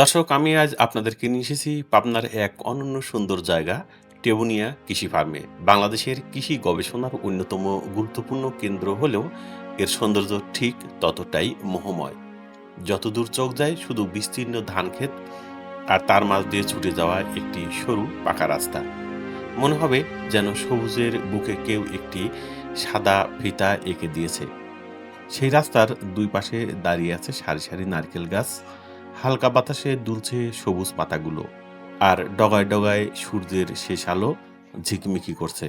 দর্শক, আমি আজ আপনাদেরকে নিয়ে এসেছি পাবনার এক অনন্য সুন্দর জায়গা, টেবুনিয়া কৃষি ফার্মে। বাংলাদেশের কৃষি গবেষণার অন্যতম গুরুত্বপূর্ণ কেন্দ্র হলেও এর সৌন্দর্য ঠিক ততটাই মোহময়। যতদূর চোখ যায় শুধু বিস্তীর্ণ ধান ক্ষেত আর তার মাঝ দিয়ে ছুটে যাওয়া একটি সরু পাকা রাস্তা। মনে হবে যেন সবুজের বুকে কেউ একটি সাদা ফিতা এঁকে দিয়েছে। সেই রাস্তার দুই পাশে দাঁড়িয়ে আছে সারি সারি নারকেল গাছ। হালকা বাতাসে দুলছে সবুজ পাতাগুলো, আর ডগায় ডগায় সূর্যের শেষ আলো ঝিকমিকি করছে।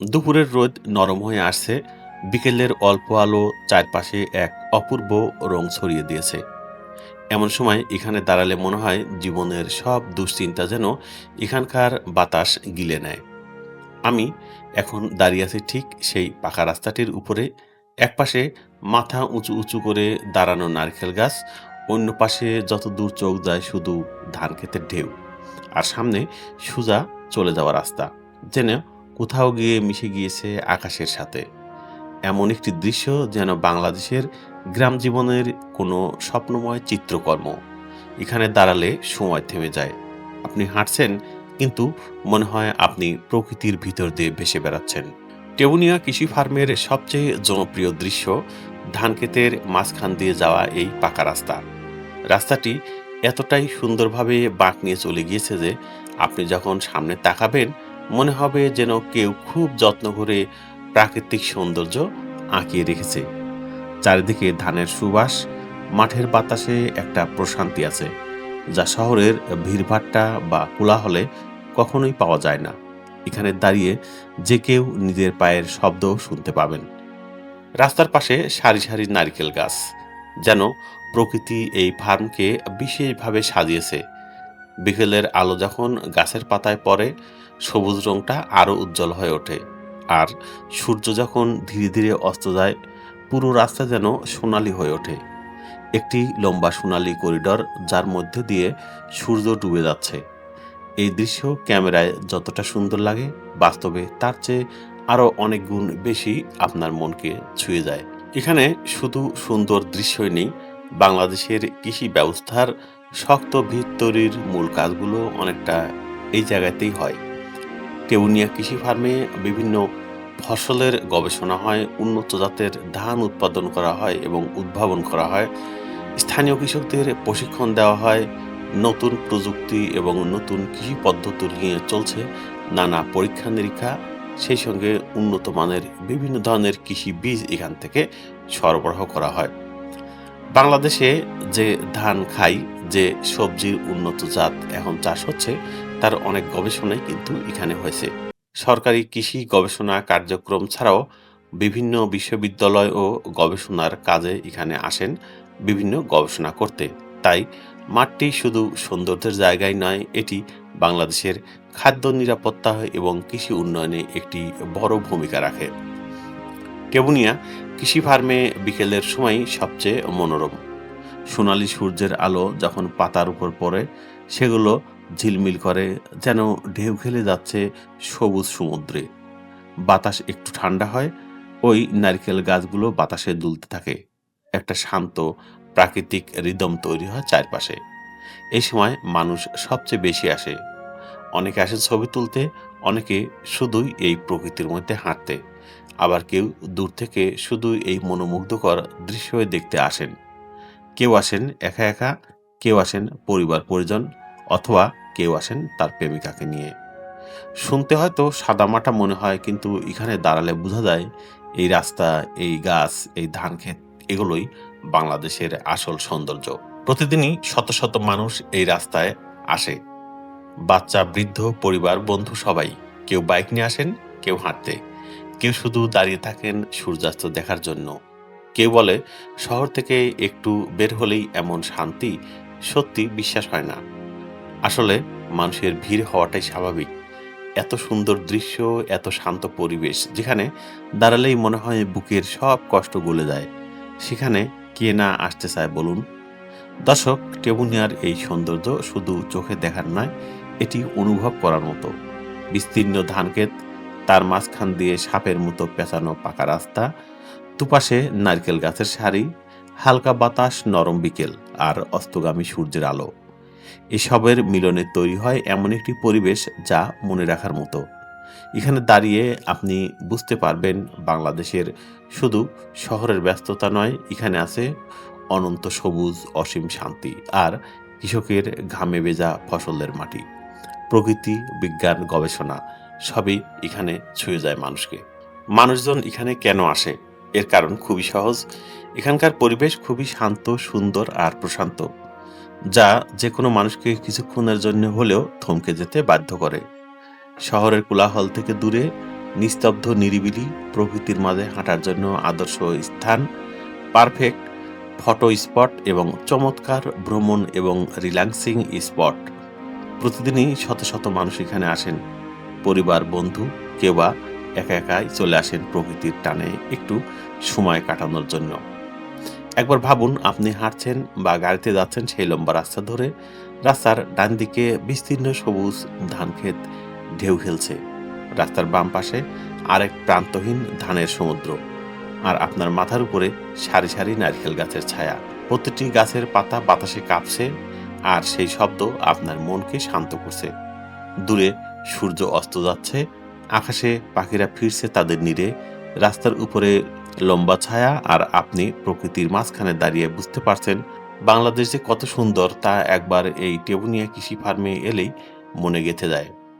দুপুরের রোদ নরম হয়ে আসছে, বিকেলের অল্প আলো চারপাশে এক অপূর্ব রং ছড়িয়ে দিয়েছে। এমন সময় এখানে দাঁড়ালে মনে হয় জীবনের সব দুশ্চিন্তা যেন এখানকার বাতাস গিলে নেয়। আমি এখন দাঁড়িয়ে আছি ঠিক সেই পাকা রাস্তাটির উপরে, একপাশে মাথা উঁচু উঁচু করে দাঁড়ানো নারকেল গাছ অন্য পাশে যত দূর চোখ যায় শুধু ধান ক্ষেতের ঢেউ, আর সামনে সোজা চলে যাওয়া রাস্তা, যেন কোথাও গিয়ে মিশে গিয়েছে আকাশের সাথে। এমন একটি দৃশ্য যেন বাংলাদেশের গ্রাম জীবনের কোনো স্বপ্নময় চিত্রকর্ম। এখানে দাঁড়ালে সময় থেমে যায়। আপনি হাঁটছেন, কিন্তু মনে হয় আপনি প্রকৃতির ভিতর দিয়ে ভেসে বেড়াচ্ছেন। টেবুনিয়া কৃষি ফার্মের সবচেয়ে জনপ্রিয় দৃশ্য ধান ক্ষেতের মাঝখান দিয়ে যাওয়া এই পাকা রাস্তা। রাস্তাটি এতটাই সুন্দরভাবে বাঁক নিয়ে চলে গিয়েছে যে আপনি যখন সামনে তাকাবেন, মনে হবে যেন কেউ খুব যত্ন করে প্রাকৃতিক সৌন্দর্য আঁকিয়ে রেখেছে। চারিদিকে ধানের সুবাস, মাঠের বাতাসে একটা প্রশান্তি আছে, যা শহরের ভিড়ভাট্টা বা কোলাহলে কখনোই পাওয়া যায় না। এখানে দাঁড়িয়ে যে কেউ নিজের পায়ের শব্দ শুনতে পাবেন। রাস্তার পাশে সারি সারি নারকেল গাছ, যেন প্রকৃতি এই ফার্মকে বিশেষভাবে সাজিয়েছে। বিকেলের আলো যখন গাছের পাতায় পড়ে, সবুজ রঙটা আরও উজ্জ্বল হয়ে ওঠে। আর সূর্য যখন ধীরে ধীরে অস্ত যায়, পুরো রাস্তা যেন সোনালি হয়ে ওঠে। একটি লম্বা সোনালি করিডর যার মধ্যে দিয়ে সূর্য ডুবে যাচ্ছে। এই দৃশ্য ক্যামেরায় যতটা সুন্দর লাগে, বাস্তবে তার চেয়ে আরও অনেক গুণ বেশি আপনার মনকে ছুঁয়ে যায়। এখানে শুধু সুন্দর দৃশ্যই নেই বাংলাদেশের কৃষি ব্যবস্থার শক্ত ভিত তৈরির মূল কাজগুলো অনেকটা এই জায়গাতেই হয়। কেউনিয়া কৃষি ফার্মে বিভিন্ন ফসলের গবেষণা হয়, উন্নত জাতের ধান উৎপাদন করা হয় এবং উদ্ভাবন করা হয়। স্থানীয় কৃষকদের প্রশিক্ষণ দেওয়া হয়, নতুন প্রযুক্তি এবং নতুন কৃষি পদ্ধতি নিয়ে চলছে নানা পরীক্ষা নিরীক্ষা। সেই সঙ্গে উন্নত মানের বিভিন্ন ধরনের কৃষি বীজ এখান থেকে সরবরাহ করা হয়। বাংলাদেশে যে ধান খাই, যে সবজির উন্নত জাত এখন চাষ হচ্ছে, তার অনেক গবেষণাই কিন্তু এখানে হয়েছে। সরকারি কৃষি গবেষণা কার্যক্রম ছাড়াও বিভিন্ন বিশ্ববিদ্যালয় ও গবেষণার কাজে এখানে আসেন বিভিন্ন গবেষণা করতে। তাই মাঠটি শুধু সৌন্দর্যের জায়গায় নয়, এটি বাংলাদেশের খাদ্য নিরাপত্তা এবং কৃষি উন্নয়নে একটি বড় ভূমিকা রাখে। কেবুনিয়া কৃষি ফার্মে বিকেলের সময় সবচেয়ে মনোরম। সোনালি সূর্যের আলো যখন পাতার উপর পড়ে, সেগুলো ঝিলমিল করে যেন ঢেউ খেলে যাচ্ছে সবুজ সমুদ্রে। বাতাস একটু ঠান্ডা হয়, ওই নারকেল গাছগুলো বাতাসে দুলতে থাকে। একটা শান্ত, প্রাকৃতিক রিদম তৈরি হয় চারপাশে। এই সময় মানুষ সবচেয়ে বেশি আসে। অনেকে আসে ছবি তুলতে, অনেকে শুধুই এই প্রকৃতির মধ্যে হাঁটতে। আবার কেউ দূর থেকে শুধু এই মনোমুগ্ধকর দৃশ্য দেখতে আসেন। কেউ আসেন একা একা, কেউ আসেন পরিবার পরিজন, অথবা কেউ আসেন তার প্রেমিকাকে নিয়ে। শুনতে হয়তো সাদামাটা মনে হয়, কিন্তু এখানে দাঁড়ালে বোঝা যায় এই রাস্তা, এই গাছ, এই ধান ক্ষেত, এগুলোই বাংলাদেশের আসল সৌন্দর্য। প্রতিদিনই শত শত মানুষ এই রাস্তায় আসে। বাচ্চা, বৃদ্ধ, পরিবার, বন্ধু সবাই, কেউ বাইক নিয়ে আসেন, কেউ হাঁটতে। কেউ শুধু দাঁড়িয়ে থাকেন সূর্যাস্ত দেখার জন্য। কেউ বলে, শহর থেকে একটু বের হলেই এমন শান্তি, সত্যি বিশ্বাস হয় না। আসলে মানুষের ভিড় হওয়াটাই স্বাভাবিক। এত সুন্দর দৃশ্য, এত শান্ত পরিবেশ, যেখানে দাঁড়ালেই মনে হয় বুকের সব কষ্ট গলে যায়। সেখানে কে না আসতে চায় বলুন? দর্শক টেবুনিয়ার এই সৌন্দর্য শুধু চোখে দেখার নয়, এটি অনুভব করার মতো। বিস্তীর্ণ ধানক্ষেত তার মাঝখান দিয়ে সাপের মতো পেঁচানো পাকা রাস্তা, দুপাশে নারকেল গাছের সারি, হালকা বাতাস নরম বিকেল আর অস্তগামী সূর্যের আলো। এসবের মিলনে তৈরি হয় এমন একটি পরিবেশ যা মনে রাখার মতো। এখানে দাঁড়িয়ে আপনি বুঝতে পারবেন বাংলাদেশের শুধু শহরের ব্যস্ততা নয়, এখানে আছে অনন্ত সবুজ, অসীম শান্তি আর কৃষকের ঘামে ভেজা ফসলের মাটি। প্রকৃতি, বিজ্ঞান, গবেষণা সবই এখানে ছুঁয়ে যায় মানুষকে। মানুষজন এখানে কেন আসে? এর কারণ খুবই সহজ। এখানকার পরিবেশ খুবই শান্ত, সুন্দর আর প্রশান্ত, যা যে কোনো মানুষকে কিছুক্ষণের জন্য হলেও থমকে যেতে বাধ্য করে। শহরের কোলাহল থেকে দূরে, নিস্তব্ধ, নিরিবিলি প্রকৃতির মাঝে হাঁটার জন্য আদর্শ স্থান, পারফেক্ট ফটো স্পট এবং চমৎকার ভ্রমণ এবং রিল্যাক্সিং স্পট। প্রতিদিনই শত শত মানুষ এখানে আসেন। পরিবার, বন্ধু কেউ বা একা একাই চলে আসেন প্রকৃতির টানে একটু সময় কাটানোর জন্য। একবার ভাবুন, আপনি হাঁটছেন বা গাড়িতে যাচ্ছেন সেই লম্বা রাস্তা ধরে, রাস্তার ডান দিকে বিস্তীর্ণ সবুজ ধান ক্ষেত ঢেউ খেলছে। রাস্তার বাম পাশে আরেক প্রান্তহীন ধানের সমুদ্র আর আপনার মাথার উপরে সারি সারি নারকেল গাছের ছায়া। প্রতিটি গাছের পাতা বাতাসে কাঁপছে আর সেই শব্দ আপনার মনকে শান্ত করছে। দূরে সূর্য অস্ত যাচ্ছে, আকাশে পাখিরা ফিরছে তাদের নীড়ে রাস্তার উপরে লম্বা ছায়া, আর আপনি প্রকৃতির মাঝখানে দাঁড়িয়ে বুঝতে পারছেন বাংলাদেশ যে কত সুন্দর তা একবার এই টেবুনিয়া কৃষি ফার্মে এলেই মনে গেঁথে যায়।